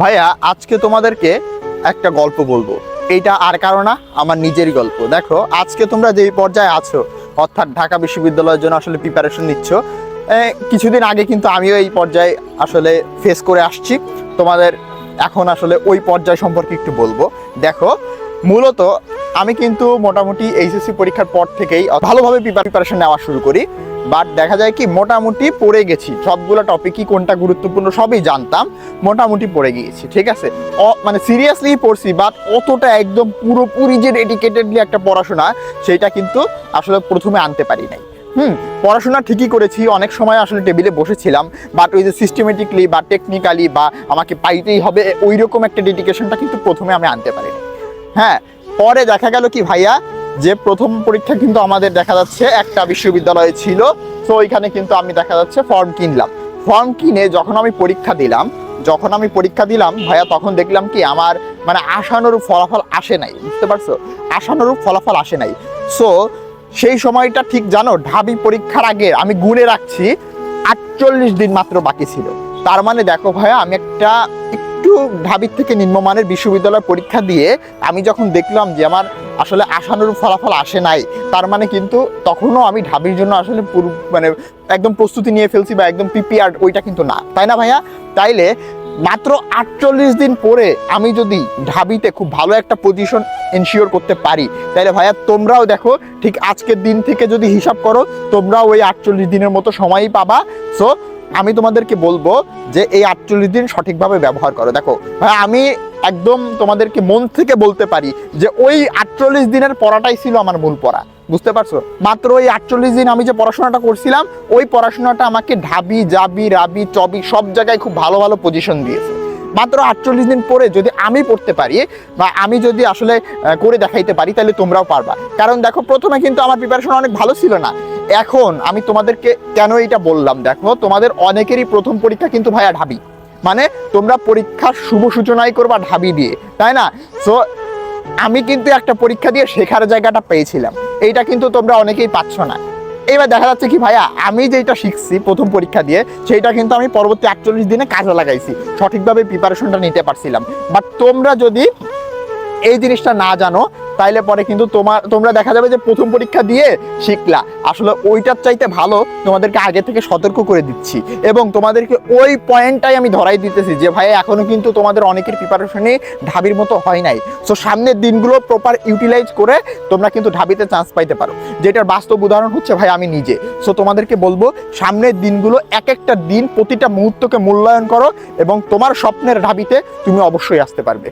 ভাইয়া, আজকে তোমাদেরকে একটা গল্প বলব। এইটা আর কারও না, আমার নিজেরই গল্প। দেখো, আজকে তোমরা যেই পর্যায়ে আছো, অর্থাৎ ঢাকা বিশ্ববিদ্যালয়ের জন্য আসলে প্রিপারেশন নিচ্ছ কিছুদিন আগে কিন্তু আমিও এই পর্যায়ে আসলে ফেস করে আসছি। তোমাদের এখন আসলে ওই পর্যায় সম্পর্কে একটু বলব। দেখো, মূলত আমি কিন্তু মোটামুটি এইচএসসি পরীক্ষার পর থেকেই ভালোভাবে প্রিপারেশন নেওয়া শুরু করি। বাট দেখা যায় কি, মোটামুটি পড়ে গেছি। সবগুলো টপিকই কোনটা গুরুত্বপূর্ণ সবই জানতাম, মোটামুটি পড়ে গিয়েছি, ঠিক আছে? মানে সিরিয়াসলি পড়ছি বাট অতটা একদম পুরোপুরি যে ডেডিকেটেডলি একটা পড়াশোনা, সেটা কিন্তু আসলে প্রথমে আনতে পারি নাই। হুম, পড়াশোনা ঠিকই করেছি, অনেক সময় আসলে টেবিলে বসেছিলাম বাট ওই যে সিস্টেমেটিকলি বা টেকনিক্যালি বা আমাকে পাইতেই হবে ওই রকম একটা ডেডিকেশনটা কিন্তু প্রথমে আমি আনতে পারিনি। হ্যাঁ পরে দেখা গেল কি ভাইয়া যে প্রথম পরীক্ষা কিন্তু আমাদের দেখা যাচ্ছে একটা বিশ্ববিদ্যালয়ে ছিল। তো ওইখানে কিন্তু আমি দেখা যাচ্ছে ফর্ম কিনলাম। ফর্ম কিনে যখন আমি পরীক্ষা দিলাম, যখন আমি পরীক্ষা দিলাম, ভাইয়া তখন দেখলাম কি আমার মানে আশানুরূপ ফলাফল আসে নাই, বুঝতে পারছ? আশানুরূপ ফলাফল আসে নাই। সো সেই সময়টা ঠিক জানো, ঢাবি পরীক্ষার আগে আমি গুনে রাখছি, আটচল্লিশ দিন মাত্র বাকি ছিল। তার মানে দেখো ভাইয়া, আমি একটা একটু ঢাবির থেকে নিম্নমানের বিশ্ববিদ্যালয় পরীক্ষা দিয়ে আমি যখন দেখলাম যে আমার আসলে আশানুরূপ ফলাফল আসে নাই। তার মানে কিন্তু তখনও আমি ঢাবির জন্য আসলে পুরো মানে একদম প্রস্তুতি নিয়ে ফেলছি বা একদম প্রিপেয়ার্ড ওইটা কিন্তু না। তাই না ভাইয়া? তাইলে মাত্র আটচল্লিশ দিন পরে আমি যদি ঢাবিতে খুব ভালো একটা পজিশন এনশিওর করতে পারি তাহলে ভাইয়া তোমরাও দেখো, ঠিক আজকের দিন থেকে যদি হিসাব করো, তোমরাও ওই আটচল্লিশ দিনের মতো সময়ই পাবা। সো আমি তোমাদেরকে বলব যে এই আটচল্লিশ দিন সঠিকভাবে ব্যবহার করো। দেখো ভাই আমি একদম তোমাদেরকে মন থেকে বলতে পারি যে ওই আটচল্লিশ দিনের পড়াটাই ছিল আমার মূল পড়া। বুঝতে পারছ? মাত্র ওই আটচল্লিশ দিন আমি যে পড়াশোনাটা করছিলাম, ওই পড়াশোনাটা আমাকে ঢাবি, জাবি, রাবি, চবি সব জায়গায় খুব ভালো ভালো পজিশন দিয়েছে। মাত্র আটচল্লিশ দিন পরে যদি আমি পড়তে পারি বা আমি যদি আসলে করে দেখাইতে পারি, তাহলে তোমরাও পারবা। কারণ দেখো, প্রথমে কিন্তু আমার প্রিপারেশন অনেক ভালো ছিল না। এখন আমি তোমাদেরকে কেন এটা বললাম? দেখো, তোমাদের অনেকেরই প্রথম পরীক্ষা কিন্তু ভাইয়া ঢাবি। মানে তোমরা পরীক্ষার শুভ সূচনাই করবা ঢাবি দিয়ে, তাই না? সো আমি কিন্তু একটা পরীক্ষা দিয়ে শেখার জায়গাটা পেয়েছিলাম। এইটা কিন্তু তোমরা অনেকেই পাচ্ছ না। এবার দেখা যাচ্ছে কি ভাইয়া, আমি যেটা শিখছি প্রথম পরীক্ষা দিয়ে, সেইটা কিন্তু আমি পরবর্তী আটচল্লিশ দিনে কাজে লাগাইছি। সঠিকভাবে প্রিপারেশনটা নিতে পারছিলাম। বাট তোমরা যদি এই জিনিসটা না জানো তাইলে পরে কিন্তু তোমার, তোমরা দেখা যাবে যে প্রথম পরীক্ষা দিয়ে শিখলা। আসলে ওইটার চাইতে ভালো তোমাদেরকে আগে থেকে সতর্ক করে দিচ্ছি। এবং তোমাদেরকে ওই পয়েন্টটাই আমি ধরাই দিতেছি যে ভাই এখনও কিন্তু তোমাদের অনেকের প্রিপারেশনে ঢাবির মতো হয় নাই। সো সামনের দিনগুলো প্রপার ইউটিলাইজ করে তোমরা কিন্তু ঢাবিতে চান্স পাইতে পারো। যেটার বাস্তব উদাহরণ হচ্ছে ভাই আমি নিজে। সো তোমাদেরকে বলব, সামনের দিনগুলো এক একটা দিন প্রতিটা মুহূর্তকে মূল্যায়ন করো এবং তোমার স্বপ্নের ঢাবিতে তুমি অবশ্যই আসতে পারবে।